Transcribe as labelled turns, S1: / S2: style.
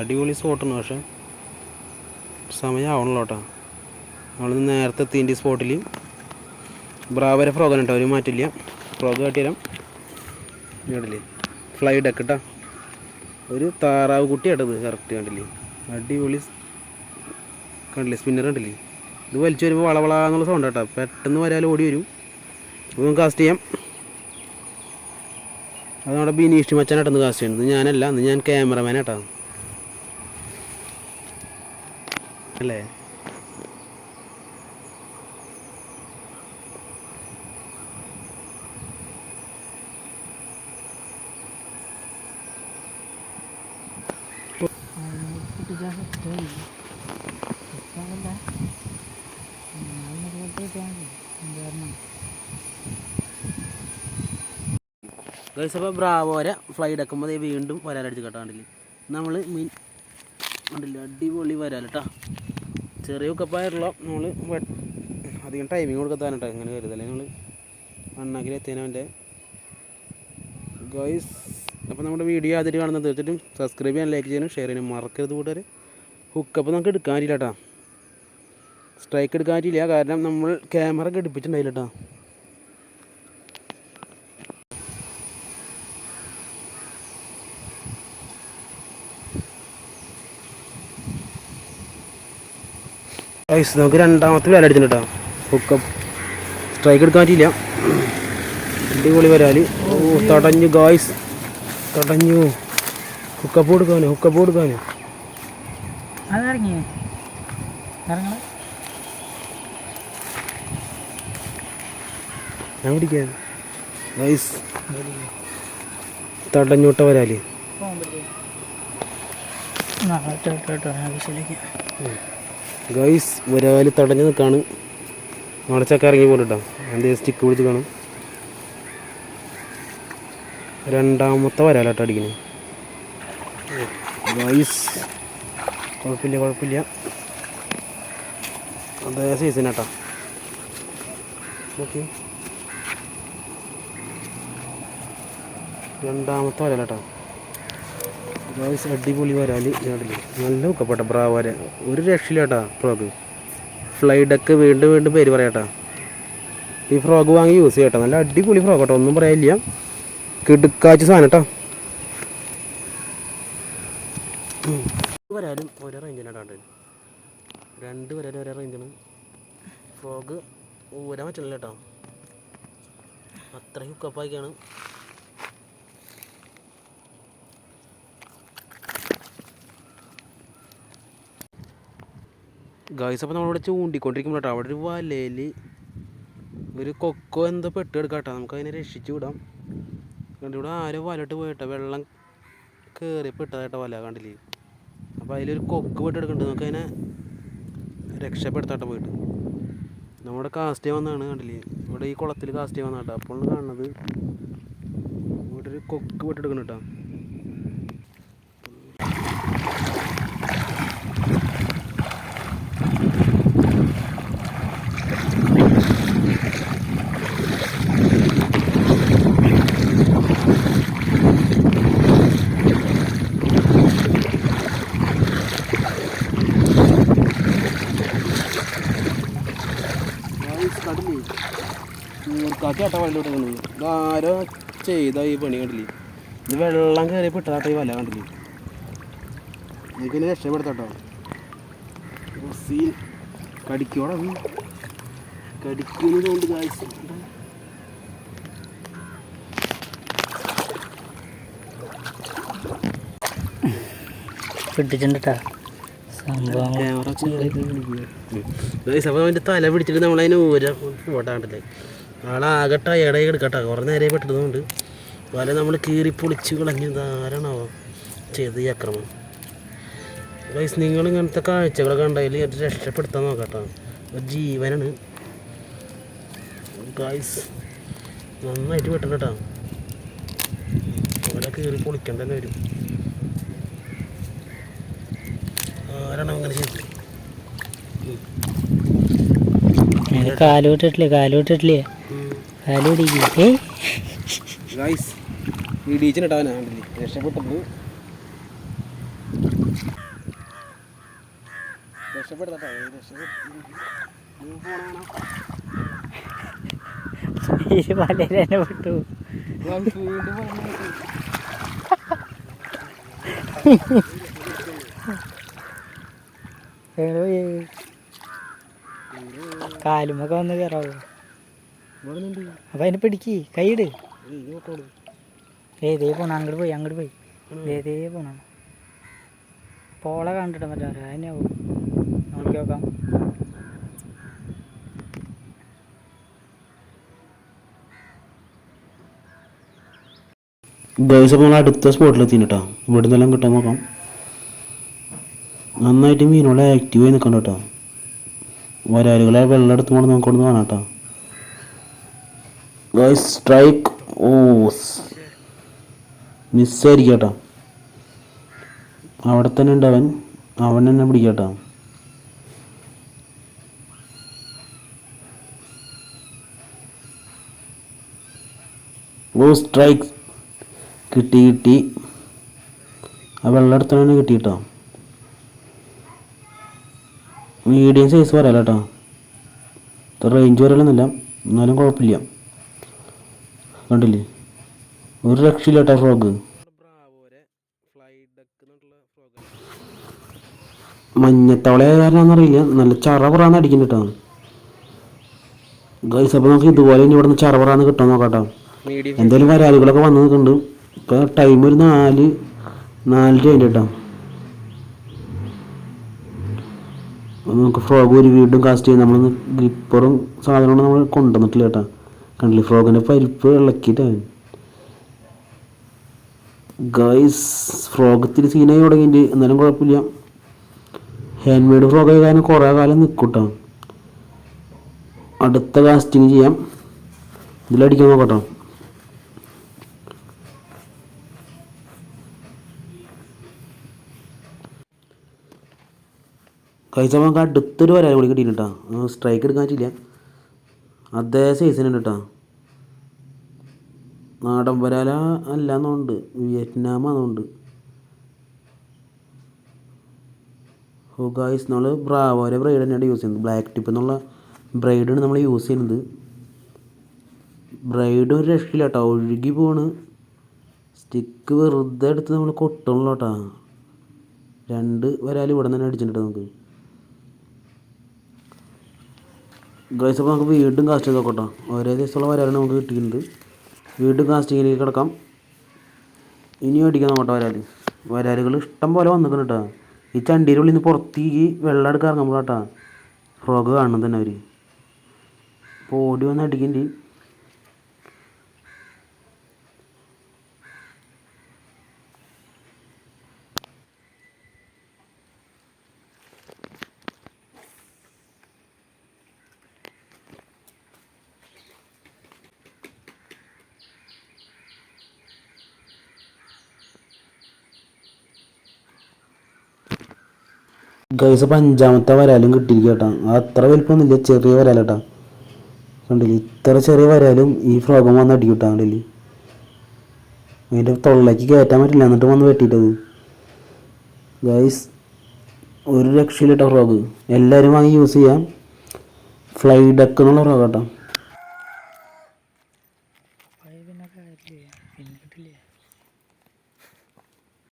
S1: അടിപൊളി സ്പോട്ടാണ് പക്ഷെ. സമയമാവണല്ലോ കേട്ടോ നമ്മളിന്ന് നേരത്തെ എത്തിന്റെ സ്പോട്ടിൽ ബ്രാവരെ ഫ്രോഗാണ് കേട്ടോ ഒരു മാറ്റില്ല. ഫ്രോഗ് കാട്ടിത്തരാം കണ്ടില്ലേ? ഫ്ലൈ ഡെക്ക് കേട്ടോ ഒരു താറാവ് കുട്ടി കേട്ടത് കറക്റ്റ് കണ്ടില്ലേ? അടിപൊളി കണ്ടില്ലേ? സ്പിന്നർ കണ്ടില്ലേ? ഇത് വലിച്ചു വരുമ്പോൾ വളവള എന്നുള്ള സൗണ്ട് കേട്ടോ പെട്ടെന്ന് വരാൽ ഓടി വരും. അപ്പോൾ നമുക്ക് കാസ്റ്റ് ചെയ്യാം. അത് നമ്മുടെ ബിനീഷ് മച്ചാനായിട്ടൊന്ന് കാസ്റ്റ് ചെയ്യുന്നത് ഞാനല്ല ഇന്ന് ഞാൻ ക്യാമറമാനായിട്ടാ അല്ലേ? ഗൈസ് അപ്പോൾ ബ്രാവോര ഫ്ലൈ എടുക്കുമ്പോൾ വീണ്ടും വരാലടിച്ച് കേട്ടോ കണ്ടില്ലേ? നമ്മൾ മീൻ കണ്ടില്ല? അടിപൊളി വരാലട്ടോ ചെറിയ കപ്പായുള്ള നമ്മൾ അധികം ടൈമിങ് കൊടുക്കാത്താണ് കേട്ടോ ഇങ്ങനെ നമ്മൾ മണ്ണാക്കിൽ അവന്റെ ഗൈസ് അപ്പോൾ നമ്മുടെ വീഡിയോ ആദ്യം കാണുന്നത് തീർച്ചയായിട്ടും സബ്സ്ക്രൈബ് ചെയ്യാൻ ലൈക്ക് ചെയ്യാനും ഷെയർ ചെയ്യാനും മറക്കരുത് കൂട്ടുകാർ ഹുക്കപ്പ് നമുക്ക് എടുക്കാൻ പറ്റില്ല കേട്ടോ സ്ട്രൈക്ക് എടുക്കാൻ പറ്റില്ല കാരണം നമ്മൾ ക്യാമറ ഘടിപ്പിച്ചിട്ടുണ്ടായില്ല കേട്ടോ ഗൈസ് നമുക്ക് രണ്ടാമത്തെ വില അടിച്ചിട്ടുണ്ട് കേട്ടോ. ഹുക്കപ്പ് സ്ട്രൈക്ക് എടുക്കാൻ പറ്റിയില്ല. അടിപൊളി വരാൽ ഓ തടഞ്ഞു ഗായ്സ് തടഞ്ഞു. ഹുക്കപ്പ് കൊടുക്കാനോ ഹുക്കപ്പ് കൊടുക്കാനോ. ഞാൻ പിടിക്കാൻ തടഞ്ഞോട്ട വരാൽ. ഗൈസ് ഒരാൾ തടഞ്ഞു നിൽക്കാണ്. നമ്മുടെ ചക്ക ഇറങ്ങി പോകട്ടോ എന്റെ സ്റ്റിക്ക് പിടിച്ച് കാണും. രണ്ടാമത്തെ വരാലാട്ടോ അടിക്കുന്നത് ഗൈസ് കുഴപ്പമില്ല കുഴപ്പമില്ല. അതേ സീസൺ ആട്ടോ. ഓക്കെ രണ്ടാമത്തെ വരാലാട്ടോ. ഗൈസ് അടിപൊളി വരാൽ നല്ല ഒക്കപ്പെട്ട ബ്രാ വര ഒരു രക്ഷയില്ല കേട്ടാ ഫ്രോഗ് ഫ്ലൈഡൊക്കെ വീണ്ടും വീണ്ടും പേര് പറയാട്ടാ ഈ ഫ്രോഗ് വാങ്ങി യൂസ് ചെയ്യട്ടോ നല്ല അടിപൊളി ഫ്രോഗ് കേട്ടോ. ഒന്നും പറയാനില്ല. കിടുക്കാച്ച് സാധനം കേട്ടോ. വരാലും ഒരേ റേഞ്ചിനാണ് രണ്ട് വരാലും ഒരേ റേഞ്ചാണ് ഫ്രോഗ് ഊരാൻ പറ്റില്ല കേട്ടോ. അത്രയും ഹുക്കപ്പായിക്കാണ് ഗായ്സ് അപ്പോൾ നമ്മളിവിടെ ചൂണ്ടിക്കൊണ്ടിരിക്കുമ്പോൾ കേട്ടോ അവിടെ ഒരു വലയിൽ ഒരു കൊക്കോ എന്തോ പെട്ട് എടുക്കാട്ടോ നമുക്ക് അതിനെ രക്ഷിച്ചു വിടാം. കണ്ടു ഇവിടെ ആരോ വലട്ട് പോയിട്ടോ. വെള്ളം കയറി പെട്ടതായിട്ടോ വല കണ്ടില്ലേ? അപ്പോൾ അതിലൊരു കൊക്ക് പെട്ട് എടുക്കുന്നുണ്ട് നമുക്ക് അതിനെ രക്ഷപ്പെടുത്താട്ടോ പോയിട്ട്. നമ്മുടെ കാസ്റ്റ് വന്നാണ് കണ്ടില്ലേ? ഇവിടെ ഈ കുളത്തിൽ കാസ്റ്റ് വന്നാട്ടോ അപ്പോൾ കാണുന്നത് ഇവിടെ ഒരു കൊക്ക് പെട്ട് എടുക്കണം കേട്ടോ വല്ല കൊടുക്കുന്നത് ഇതാരോ ചെയ്ത ഈ പണി കണ്ടില്ലേ? ഇത് വെള്ളം കയറി പെട്ടതാട്ട ഈ വല കണ്ടില്ലേ? എനിക്കിനെ രക്ഷപ്പെടുത്തട്ടോ. സീൻ കടിക്കോടാ കടിക്കുന്നത് കൊണ്ട് കാഴ്ച
S2: പിടിച്ചിട്ടുണ്ട് കേട്ടോ സംഭവം
S1: തല പിടിച്ചിട്ട് നമ്മളതിന് ഊര ഓട്ടാണ്ടല്ലേ ആളാകെ ഇടയിൽ കിടക്കട്ടെ കുറേ നേരെ പെട്ടതുകൊണ്ട്. വല നമ്മൾ കീറി പൊളിച്ച് കളഞ്ഞ് ധാരണമാവാം ചെയ്ത് ഈ അക്രമം. ഗൈസ് നിങ്ങൾ ഇങ്ങനത്തെ കാഴ്ചകളൊക്കെ ഉണ്ടായാലും അത് രക്ഷപ്പെടുത്താൻ നോക്കട്ടോ ഒരു ജീവനാണ്. ഗൈസ് നന്നായിട്ട് പെട്ടണം കേട്ടോ. അവിടെ കീറി തന്നെ വരും. ആരാണ് അങ്ങനെ ചെയ്തത്?
S2: കാൽ വിട്ടിട്ടില്ലേ? പിടിക്കില്ലേ ഏ
S1: ഗൈസ് ഈ ഡീച്ചിനിട്ടാവനാ രക്ഷപ്പെട്ടത്. രക്ഷപ്പെടുത്തട്ടോ
S2: തന്നെ വിട്ടു. കാലുമൊക്കെ വന്ന് കയറാവോ അപ്പൊ അതിനെ പിടിക്ക് കൈയിട്. ഏ ദേ പോണ അങ്ങോട്ട് പോയി അങ്ങോട്ട് പോയി. ദേ ദേ പോണ. പോള കണ്ടിട്ട് മറ്റേ അതിനാവും നോക്കി നോക്കാം.
S1: ഗൈസ് അപ്പോൾ നമ്മൾ അടുത്ത സ്പോട്ടിലെത്തി കേട്ടോ ഇവിടെ നിന്നെല്ലാം കിട്ടാൻ നോക്കാം. നന്നായിട്ട് മീനോടെ ആക്റ്റീവ് ആയി നിൽക്കണം കേട്ടോ വരാലുകളെ വെള്ളം എടുത്തുകൊണ്ട് നോക്കൊന്ന് കാണാം കേട്ടോ ഗൈസ് സ്ട്രൈക്ക് ഓ മിസ്സായിരിക്കും കേട്ടോ അവിടെ തന്നെ ഉണ്ട് അവൻ. അവൻ തന്നെ പിടിക്കാം കേട്ടോ ഓ സ്ട്രൈക്ക് കിട്ടി കിട്ടി. ആ വെള്ളം കിട്ടി കേട്ടോ മീഡിയം സൈസ് പറയാലോ കേട്ടോ റേഞ്ച് വരലൊന്നുമില്ല എന്നാലും കുഴപ്പമില്ല. കണ്ടില്ലേ? ഒരു രക്ഷയില്ല ഫ്രോഗ് മഞ്ഞത്തവള കാരണമെന്നറിയില്ല. നല്ല ചറപറാന്ന് അടിക്കുന്നു കേട്ടോ. ഗൈസ് അപ്പോൾ നമുക്ക് ഇതുപോലെ ഇനി ഇവിടെ നിന്ന് ചറപറാന്ന് കിട്ടാൻ നോക്കാട്ടോ. കേട്ടോ എന്തായാലും വരാലുകളൊക്കെ വന്ന് നിൽക്കുന്നുണ്ട്. ഇപ്പോൾ ടൈം ഒരു നാല് നാലര അതിന്റെ കേട്ടോ. നമുക്ക് ഫ്രോഗ് ഒരു വീണ്ടും കാസ്റ്റ് ചെയ്യാം നമ്മൾ ഗ്രിപ്പറും സാധനങ്ങളും നമ്മൾ കൊണ്ടുവന്നിട്ടില്ല കേട്ടോ. കണ്ടില്ലേ? ഫ്രോഗിന്റെ പരിപ്പ് ഇളക്കിയിട്ടാണ്. ഗൈസ് ഫ്രോഗ് ഇത്തിരി സീനായി തുടങ്ങിയിട്ട് എന്നാലും കുഴപ്പമില്ല. ഹാൻഡ് മെയ്ഡ് ഫ്രോഗ് ആയ കാരണം കുറേ കാലം നിൽക്കും കേട്ടോ അടുത്ത കാസ്റ്റിങ് ചെയ്യാം. ഇതിലടിക്കാൻ നോക്കട്ടോ. കഴിച്ചപ്പോൾ നമുക്ക് അടുത്തൊരു വരാൻ കൂടി കിട്ടിയിട്ടാ സ്ട്രൈക്ക് എടുക്കാൻ പറ്റില്ല അതേ സൈസിനുണ്ട് കേട്ടോ നാടൻ വരാല അല്ലാന്നുണ്ട്. വിയറ്റ്നാം ആണെന്നുണ്ട് ഓ ഗായ്സ് നമ്മൾ ബ്രാവോരെ ബ്രൈഡ് തന്നെയാണ് യൂസ് ചെയ്യുന്നത്. ബ്ലാക്ക് ടിപ്പ് എന്നുള്ള ബ്രൈഡാണ് നമ്മൾ യൂസ് ചെയ്യുന്നത്. ബ്രൈഡ് ഒരു രക്ഷയില്ല കേട്ടോ ഒഴുകി പോണ്. സ്റ്റിക്ക് വെറുതെ എടുത്ത് നമ്മൾ കൊട്ടണല്ലോ കേട്ടോ രണ്ട് വരാൽ ഇവിടെ തന്നെ അടിച്ചിട്ടുണ്ട് നമുക്ക്. ഗൈസ് അപ്പോൾ നമുക്ക് വീണ്ടും കാസ്റ്റ് ചെയ്ത് നോക്കട്ടോ. ഒരേ ദിവസമുള്ള വരാലാണ് നമുക്ക് കിട്ടിയിട്ടുണ്ട്. വീണ്ടും കാസ്റ്റിങ്ങിലേക്ക് കിടക്കാം. ഇനിയും അടിക്കാൻ നോക്കട്ടെ വരാൽ വരാലുകൾ ഇഷ്ടം പോലെ വന്നിക്കണം കേട്ടോ ഈ ചണ്ടീന്റെ ഉള്ളിൽ നിന്ന് പുറത്തേക്ക് വെള്ളം എടുക്കാൻ ഇറങ്ങുമ്പോൾ കേട്ടോ ഫ്രോഗ് കാണണം തന്നെ അവർ അപ്പോൾ ഓടി വന്ന് അടിക്കേണ്ടി. ഗൈസ് അപ്പോൾ അഞ്ചാമത്തെ വരാലും കിട്ടിയിരിക്കുക കേട്ടോ. അത്ര വലിപ്പമൊന്നുമില്ല ചെറിയ വരാല കേട്ടോ. കണ്ടില്ലേ? ഇത്ര ചെറിയ വരാലും ഈ ഫ്രോഗം വന്ന് അടിക്കും കേട്ടോ കണ്ടില്ലേ? അതിന്റെ തൊള്ളയ്ക്ക് കയറ്റാൻ പറ്റില്ല എന്നിട്ട് വന്ന് വെട്ടിയിട്ടത്. ഗൈസ് ഒരു രക്ഷയില്ല കേട്ടോ ഫ്രോഗ് എല്ലാവരും വാങ്ങി യൂസ് ചെയ്യാം. ഫ്ലൈ ഡക്ക് എന്നുള്ള ഫ്രോഗ് കേട്ടോ.